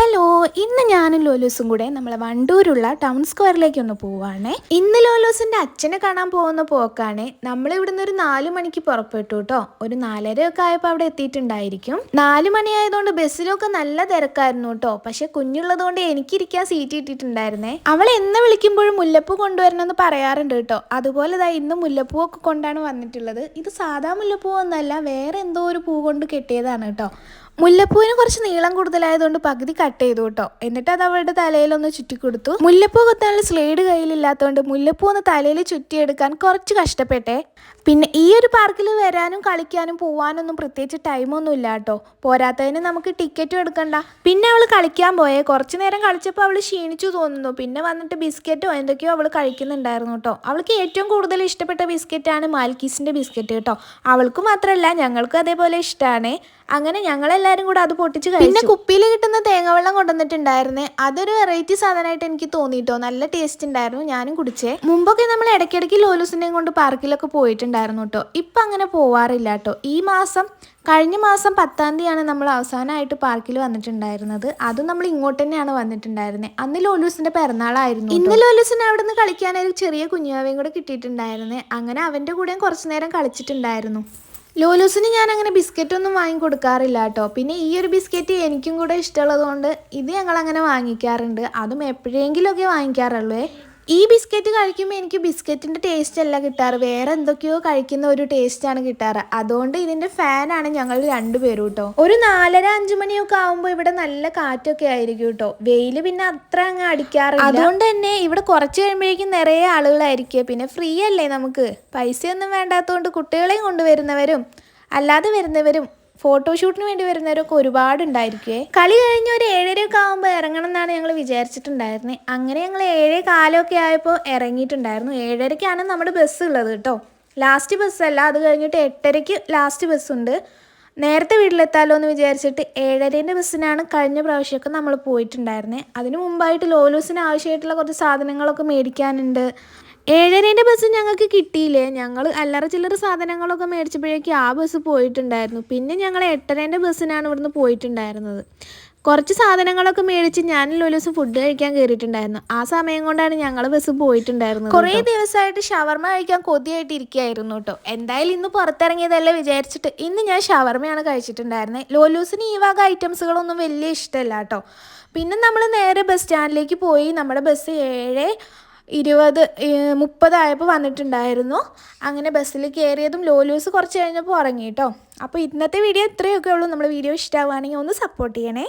Hello ഇന്ന് ഞാനും ലോലൂസും കൂടെ നമ്മളെ വണ്ടൂരുള്ള ടൗൺ സ്ക്വയറിലേക്ക് ഒന്ന് പോവാണേ. ഇന്ന് ലോലൂസിന്റെ അച്ഛനെ കാണാൻ പോകുന്ന പോക്കാണ്. നമ്മൾ ഇവിടുന്ന് ഒരു നാലു മണിക്ക് പുറപ്പെട്ടു കേട്ടോ ഒരു നാലര ഒക്കെ ആയപ്പോൾ അവിടെ എത്തിയിട്ടുണ്ടായിരിക്കും. നാലു മണി ആയതുകൊണ്ട് ബസ്സിലൊക്കെ നല്ല തിരക്കായിരുന്നു കേട്ടോ പക്ഷെ കുഞ്ഞുള്ളതുകൊണ്ട് എനിക്കിരിക്കാൻ സീറ്റ് കിട്ടിയിട്ടുണ്ടായിരുന്നേ. അവൾ എന്ന് വിളിക്കുമ്പോഴും മുല്ലപ്പൂ കൊണ്ടുവരണമെന്ന് പറയാറുണ്ട് കേട്ടോ അതുപോലെ ദാ ഇന്ന് മുല്ലപ്പൂ ഒക്കെ കൊണ്ടാണ് വന്നിട്ടുള്ളത്. ഇത് സാധാ മുല്ലപ്പൂ ഒന്നല്ല വേറെ എന്തോ ഒരു പൂ കൊണ്ട് കെട്ടിയതാണ് കേട്ടോ മുല്ലപ്പൂവിന് കുറച്ച് നീളം കൂടുതലായതുകൊണ്ട് പകുതി കട്ട് ചെയ്തു കേട്ടോ. എന്നിട്ട് അത് അവളുടെ തലയിലൊന്ന് ചുറ്റിക്കൊടുത്തു. മുല്ലപ്പൂ കൊത്താനുള്ള സ്ലേഡ് കയ്യിലില്ലാത്തതുകൊണ്ട് മുല്ലപ്പൂ ഒന്ന് തലയിൽ ചുറ്റിയെടുക്കാൻ കുറച്ച് കഷ്ടപ്പെട്ടെ. പിന്നെ ഈ ഒരു പാർക്കിൽ വരാനും കളിക്കാനും പോവാനൊന്നും പ്രത്യേകിച്ച് ടൈമൊന്നും ഇല്ല കേട്ടോ. പോരാത്തതിന് നമുക്ക് ടിക്കറ്റും എടുക്കണ്ട. പിന്നെ അവൾ കളിക്കാൻ പോയേ. കുറച്ച് നേരം കളിച്ചപ്പോൾ അവൾ ക്ഷീണിച്ചു തോന്നുന്നു. പിന്നെ വന്നിട്ട് ബിസ്ക്കറ്റോ എന്തൊക്കെയോ അവൾ കഴിക്കുന്നുണ്ടായിരുന്നു കേട്ടോ. അവൾക്ക് ഏറ്റവും കൂടുതൽ ഇഷ്ടപ്പെട്ട ബിസ്ക്കറ്റാണ് മാൽക്കീസിന്റെ ബിസ്ക്കറ്റ് കേട്ടോ. അവൾക്ക് മാത്രമല്ല ഞങ്ങൾക്കും അതേപോലെ ഇഷ്ടമാണ് അങ്ങനെ ഞങ്ങളെല്ലാവരും കൂടെ അത് പൊട്ടിച്ച് കഴിച്ചു. പിന്നെ കുപ്പിയിൽ കിട്ടുന്ന തേങ്ങാവെള്ളം കൊണ്ടുവന്നിട്ടുണ്ടായിരുന്നേ. അതൊരു വെറൈറ്റി സാധനമായിട്ട് എനിക്ക് തോന്നിയിട്ടോ നല്ല ടേസ്റ്റ് ഉണ്ടായിരുന്നു. ഞാനും കുടിച്ചേ. മുമ്പൊക്കെ നമ്മൾ ഇടയ്ക്കിടയ്ക്ക് ലോലൂസിനെയും കൊണ്ട് പാർക്കിലൊക്കെ പോയിട്ടുണ്ടായിരുന്നു കേട്ടോ ഇപ്പം അങ്ങനെ പോവാറില്ല കേട്ടോ ഈ മാസം കഴിഞ്ഞ മാസം പത്താം തീയതിയാണ് നമ്മൾ അവസാനമായിട്ട് പാർക്കിൽ വന്നിട്ടുണ്ടായിരുന്നത്. അതും നമ്മൾ ഇങ്ങോട്ട് തന്നെയാണ് വന്നിട്ടുണ്ടായിരുന്നത് അന്ന് ലോലൂസിന്റെ പിറന്നാളായിരുന്നു ഇന്ന് ലോലൂസിന് അവിടെ നിന്ന് കളിക്കാൻ ഒരു ചെറിയ കുഞ്ഞാവേയും കൂടെ കിട്ടിയിട്ടുണ്ടായിരുന്നേ. അങ്ങനെ അവന്റെ കൂടെയും കുറച്ച് നേരം കളിച്ചിട്ടുണ്ടായിരുന്നു. ലോലൂസിന് ഞാൻ അങ്ങനെ ബിസ്ക്കറ്റ് ഒന്നും വാങ്ങി കൊടുക്കാറില്ല കേട്ടോ പിന്നെ ഈ ഒരു ബിസ്ക്കറ്റ് എനിക്കും കൂടെ ഇഷ്ടമുള്ളതുകൊണ്ട് ഇത് ഞങ്ങൾ അങ്ങനെ വാങ്ങിക്കാറുണ്ട്. അതും എപ്പോഴെങ്കിലുമൊക്കെ വാങ്ങിക്കാറുള്ളൂ. ഈ ബിസ്ക്കറ്റ് കഴിക്കുമ്പോൾ എനിക്ക് ബിസ്ക്കറ്റിന്റെ ടേസ്റ്റ് അല്ല കിട്ടാറ്. വേറെ എന്തൊക്കെയോ കഴിക്കുന്ന ഒരു ടേസ്റ്റാണ് കിട്ടാറ്. അതുകൊണ്ട് ഇതിന്റെ ഫാനാണ് ഞങ്ങൾ രണ്ടുപേരും കേട്ടോ ഒരു നാലര അഞ്ചു മണിയൊക്കെ ആകുമ്പോൾ ഇവിടെ നല്ല കാറ്റൊക്കെ ആയിരിക്കും കേട്ടോ വെയിൽ പിന്നെ അത്ര അങ്ങ് അടിക്കാറില്ല. അതുകൊണ്ട് തന്നെ ഇവിടെ കുറച്ച് കഴിയുമ്പോഴേക്കും നിറയെ ആളുകളായിരിക്കും. പിന്നെ ഫ്രീ അല്ലേ നമുക്ക്? പൈസയൊന്നും വേണ്ടാത്തതുകൊണ്ട് കുട്ടികളെയും കൊണ്ടുവരുന്നവരും അല്ലാതെ വരുന്നവരും ഫോട്ടോഷൂട്ടിന് വേണ്ടി വരുന്നവരൊക്കെ ഒരുപാട് ഉണ്ടായിരിക്കുമേ കളി കഴിഞ്ഞ് ഒരു ഏഴരയൊക്കെ ആകുമ്പോൾ ഇറങ്ങണം എന്നാണ് ഞങ്ങൾ വിചാരിച്ചിട്ടുണ്ടായിരുന്നത് അങ്ങനെ ഞങ്ങൾ ഏഴേ കാലമൊക്കെ ആയപ്പോൾ ഇറങ്ങിയിട്ടുണ്ടായിരുന്നു. ഏഴരയ്ക്കാണ് നമ്മുടെ ബസ് ഉള്ളത് കേട്ടോ. ലാസ്റ്റ് ബസ്സല്ല അത് കഴിഞ്ഞിട്ട് എട്ടരയ്ക്ക് ലാസ്റ്റ് ബസ്സുണ്ട് നേരത്തെ വീട്ടിലെത്താലോ എന്ന് വിചാരിച്ചിട്ട് ഏഴരേന്റെ ബസ്സിനാണ് കഴിഞ്ഞ പ്രാവശ്യമൊക്കെ നമ്മൾ പോയിട്ടുണ്ടായിരുന്നത് അതിന് മുമ്പായിട്ട് ലോലൂസിന് ആവശ്യമായിട്ടുള്ള കുറച്ച് സാധനങ്ങളൊക്കെ മേടിക്കാനുണ്ട്. ഏഴരേന്റെ ബസ് ഞങ്ങൾക്ക് കിട്ടിയില്ലേ? ഞങ്ങൾ അല്ലറ ചില്ലറ സാധനങ്ങളൊക്കെ മേടിച്ചപ്പോഴേക്കും ആ ബസ് പോയിട്ടുണ്ടായിരുന്നു. പിന്നെ ഞങ്ങൾ എട്ടരേന്റെ ബസ്സിനാണ് ഇവിടുന്ന് പോയിട്ടുണ്ടായിരുന്നത്. കുറച്ച് സാധനങ്ങളൊക്കെ മേടിച്ച് ഞാൻ ഒരു ദിവസം ഫുഡ് കഴിക്കാൻ കയറിയിട്ടുണ്ടായിരുന്നു ആ സമയം കൊണ്ടാണ് ഞങ്ങൾ ബസ് പോയിട്ടുണ്ടായിരുന്നത് കുറേ ദിവസമായിട്ട് ഷവർമ കഴിക്കാൻ കൊതിയായിട്ട് ഇരിക്കുകയായിരുന്നു കേട്ടോ. എന്തായാലും ഇന്ന് പുറത്തിറങ്ങിയതല്ല വിചാരിച്ചിട്ട് ഇന്ന് ഞാൻ ഷവർമയാണ് കഴിച്ചിട്ടുണ്ടായിരുന്നത് ലോലൂസിന് ഈ വക ഐറ്റംസുകളൊന്നും വലിയ ഇഷ്ടമല്ല കേട്ടോ. പിന്നെ നമ്മൾ നേരെ ബസ് സ്റ്റാൻഡിലേക്ക് പോയി. നമ്മുടെ ബസ് ഏഴ് ഇരുപത് മുപ്പതായപ്പോൾ വന്നിട്ടുണ്ടായിരുന്നു. അങ്ങനെ ബസ്സിൽ കയറിയതും ലോലൂസ് കുറച്ച് കഴിഞ്ഞപ്പോൾ ഉറങ്ങി കേട്ടോ അപ്പോൾ ഇന്നത്തെ വീഡിയോ ഇത്രയൊക്കെ ഉള്ളൂ. നമ്മുടെ വീഡിയോ ഇഷ്ടമാവുകയാണെങ്കിൽ ഒന്ന് സപ്പോർട്ട് ചെയ്യണേ.